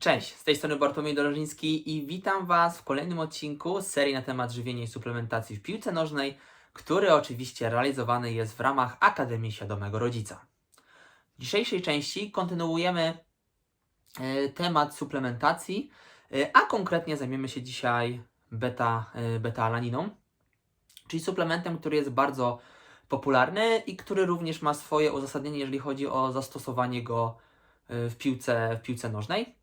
Cześć, z tej strony Bartłomiej Dorożyński i witam Was w kolejnym odcinku serii na temat żywienia i suplementacji w piłce nożnej, który oczywiście realizowany jest w ramach Akademii Świadomego Rodzica. W dzisiejszej części kontynuujemy e, temat suplementacji, e, a konkretnie zajmiemy się dzisiaj beta, e, beta-alaniną, czyli suplementem, który jest bardzo popularny i który również ma swoje uzasadnienie, jeżeli chodzi o zastosowanie go w piłce, w piłce nożnej.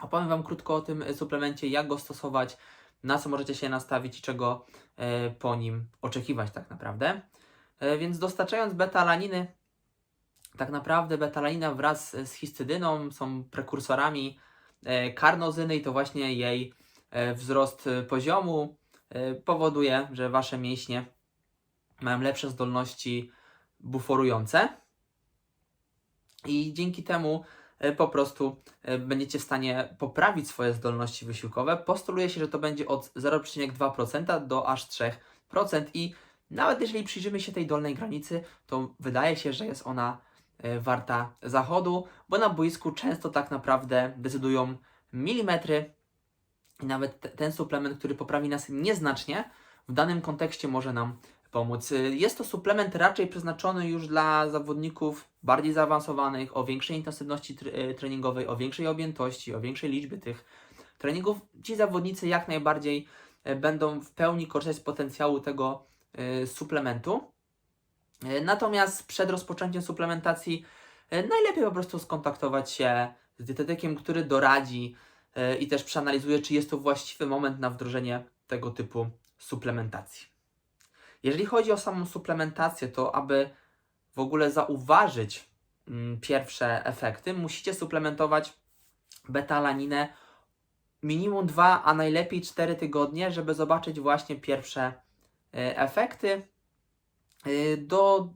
Opowiem Wam krótko o tym suplemencie, jak go stosować, na co możecie się nastawić i czego e, po nim oczekiwać tak naprawdę. E, Więc dostarczając beta-alaniny, tak naprawdę beta-alanina wraz z histydyną są prekursorami e, karnozyny i to właśnie jej e, wzrost e, poziomu e, powoduje, że Wasze mięśnie mają lepsze zdolności buforujące i dzięki temu e, po prostu e, będziecie w stanie poprawić swoje zdolności wysiłkowe. Postuluje się, że to będzie od 0,2% do aż 3% i nawet jeżeli przyjrzymy się tej dolnej granicy, to wydaje się, że jest ona e, warta zachodu, bo na boisku często tak naprawdę decydują milimetry i nawet te- ten suplement, który poprawi nas nieznacznie, w danym kontekście może nam pomóc. Y, Jest to suplement raczej przeznaczony już dla zawodników bardziej zaawansowanych, o większej intensywności y, treningowej, o większej objętości, o większej liczbie tych treningów. Ci zawodnicy jak najbardziej y, będą w pełni korzystać z potencjału tego suplementu. Natomiast przed rozpoczęciem suplementacji najlepiej po prostu skontaktować się z dietetykiem, który doradzi i też przeanalizuje, czy jest to właściwy moment na wdrożenie tego typu suplementacji. Jeżeli chodzi o samą suplementację, to aby w ogóle zauważyć mm, pierwsze efekty, musicie suplementować betalaninę minimum 2, a najlepiej 4 tygodnie, żeby zobaczyć właśnie pierwsze e, efekty. E, Do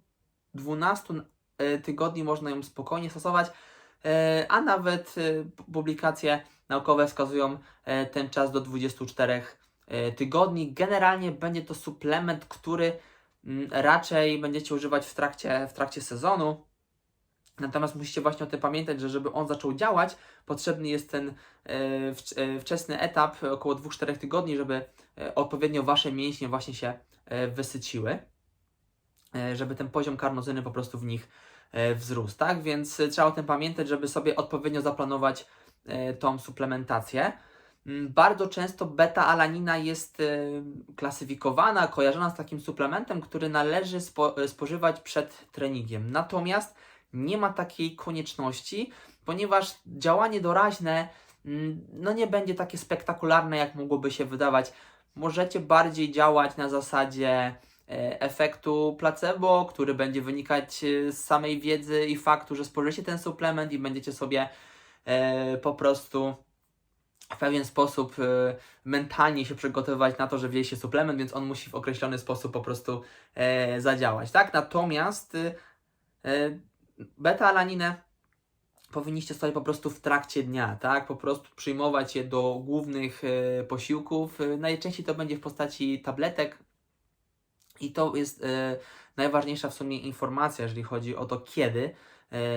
12 e, tygodni można ją spokojnie stosować, a nawet publikacje naukowe wskazują ten czas do 24 e, tygodni. Generalnie będzie to suplement, który mm, raczej będziecie używać w trakcie, w trakcie sezonu. Natomiast musicie właśnie o tym pamiętać, że żeby on zaczął działać, potrzebny jest ten e, e, wczesny etap, około 2-4 tygodni, żeby e, odpowiednio wasze mięśnie właśnie się e, wysyciły, e, żeby ten poziom karnozyny po prostu w nich e, wzrósł, tak? Więc e, trzeba o tym pamiętać, żeby sobie odpowiednio zaplanować e, tą suplementację. Mm, Bardzo często beta-alanina jest e, klasyfikowana, kojarzona z takim suplementem, który należy spo, e, spożywać przed treningiem. Natomiast nie ma takiej konieczności, ponieważ działanie doraźne mm, no nie będzie takie spektakularne, jak mogłoby się wydawać. Możecie bardziej działać na zasadzie e, efektu placebo, który będzie wynikać e, z samej wiedzy i faktu, że spożycie ten suplement i będziecie sobie e, po prostu w pewien sposób e, mentalnie się przygotowywać na to, że wzięliście suplement, więc on musi w określony sposób po prostu e, zadziałać, tak? Natomiast e, e, beta-alaninę powinniście sobie po prostu w trakcie dnia, tak? Po prostu przyjmować je do głównych e, posiłków. Najczęściej to będzie w postaci tabletek i to jest e, najważniejsza w sumie informacja, jeżeli chodzi o to, kiedy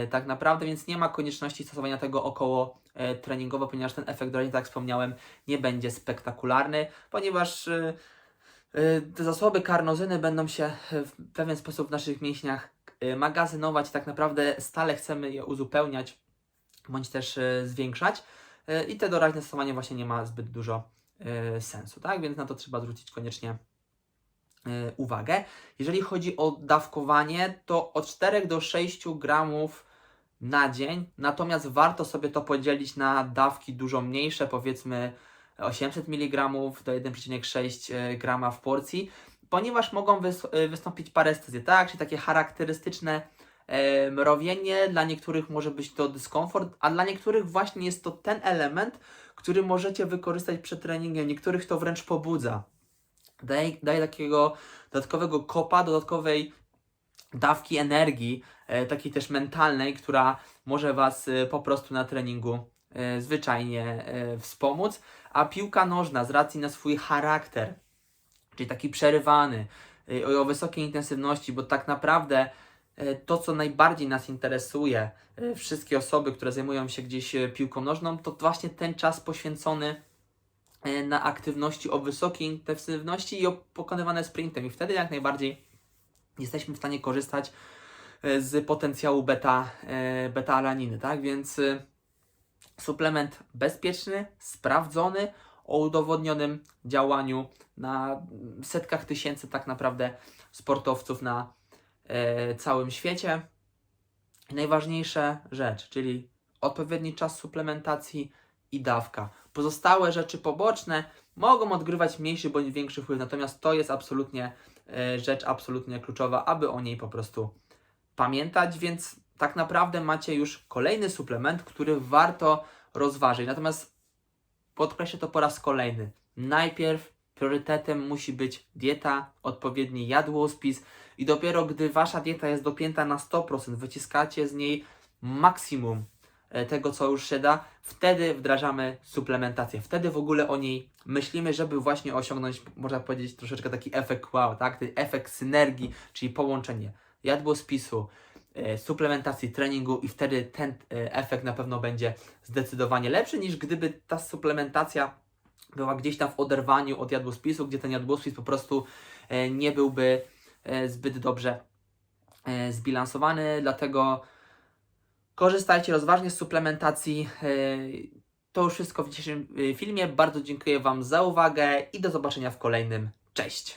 tak naprawdę, więc nie ma konieczności stosowania tego około e, treningowo, ponieważ ten efekt doraźny, tak jak wspomniałem, nie będzie spektakularny, ponieważ e, e, te zasoby karnozyny będą się w pewien sposób w naszych mięśniach e, magazynować tak naprawdę stale chcemy je uzupełniać bądź też e, zwiększać e, i te doraźne stosowanie właśnie nie ma zbyt dużo e, sensu, tak? Więc na to trzeba zwrócić koniecznie e, uwagę. Jeżeli chodzi o dawkowanie, to od 4 do 6 gramów na dzień, natomiast warto sobie to podzielić na dawki dużo mniejsze, powiedzmy 800 mg do 1,6 e, grama w porcji, ponieważ mogą e, wystąpić parestezje, tak? Czyli takie charakterystyczne mrowienie, dla niektórych może być to dyskomfort, a dla niektórych właśnie jest to ten element, który możecie wykorzystać przed treningiem, niektórych to wręcz pobudza. Daje, daje takiego dodatkowego kopa, dodatkowej dawki energii, e, takiej też mentalnej, która może Was e, po prostu na treningu e, zwyczajnie wspomóc. A piłka nożna z racji na swój charakter, czyli taki przerywany, o, wysokiej intensywności, bo tak naprawdę to, co najbardziej nas interesuje, wszystkie osoby, które zajmują się gdzieś piłką nożną, to właśnie ten czas poświęcony na aktywności o wysokiej intensywności i o pokonywane sprintem. I wtedy jak najbardziej jesteśmy w stanie korzystać e, z potencjału beta, e, beta-alaniny, tak? Więc e, suplement bezpieczny, sprawdzony, o udowodnionym działaniu na setkach tysięcy tak naprawdę sportowców na e, całym świecie. Najważniejsza rzecz, czyli odpowiedni czas suplementacji i dawka. Pozostałe rzeczy poboczne mogą odgrywać mniejszy bądź większy wpływ, natomiast to jest absolutnie e, rzecz absolutnie kluczowa, aby o niej po prostu pamiętać, więc tak naprawdę macie już kolejny suplement, który warto rozważyć. Natomiast podkreślę to po raz kolejny. Najpierw priorytetem musi być dieta, odpowiedni jadłospis i dopiero gdy wasza dieta jest dopięta na 100%, wyciskacie z niej maksimum tego, co już się da, wtedy wdrażamy suplementację. Wtedy w ogóle o niej myślimy, żeby właśnie osiągnąć, można powiedzieć, troszeczkę taki efekt wow, tak? Ten efekt synergii, czyli połączenie jadłospisu, e, suplementacji, treningu i wtedy ten e, efekt na pewno będzie zdecydowanie lepszy niż gdyby ta suplementacja była gdzieś tam w oderwaniu od jadłospisu, gdzie ten jadłospis po prostu e, nie byłby e, zbyt dobrze e, zbilansowany, dlatego korzystajcie rozważnie z suplementacji. E, To już wszystko w dzisiejszym e, filmie. Bardzo dziękuję Wam za uwagę i do zobaczenia w kolejnym. Cześć!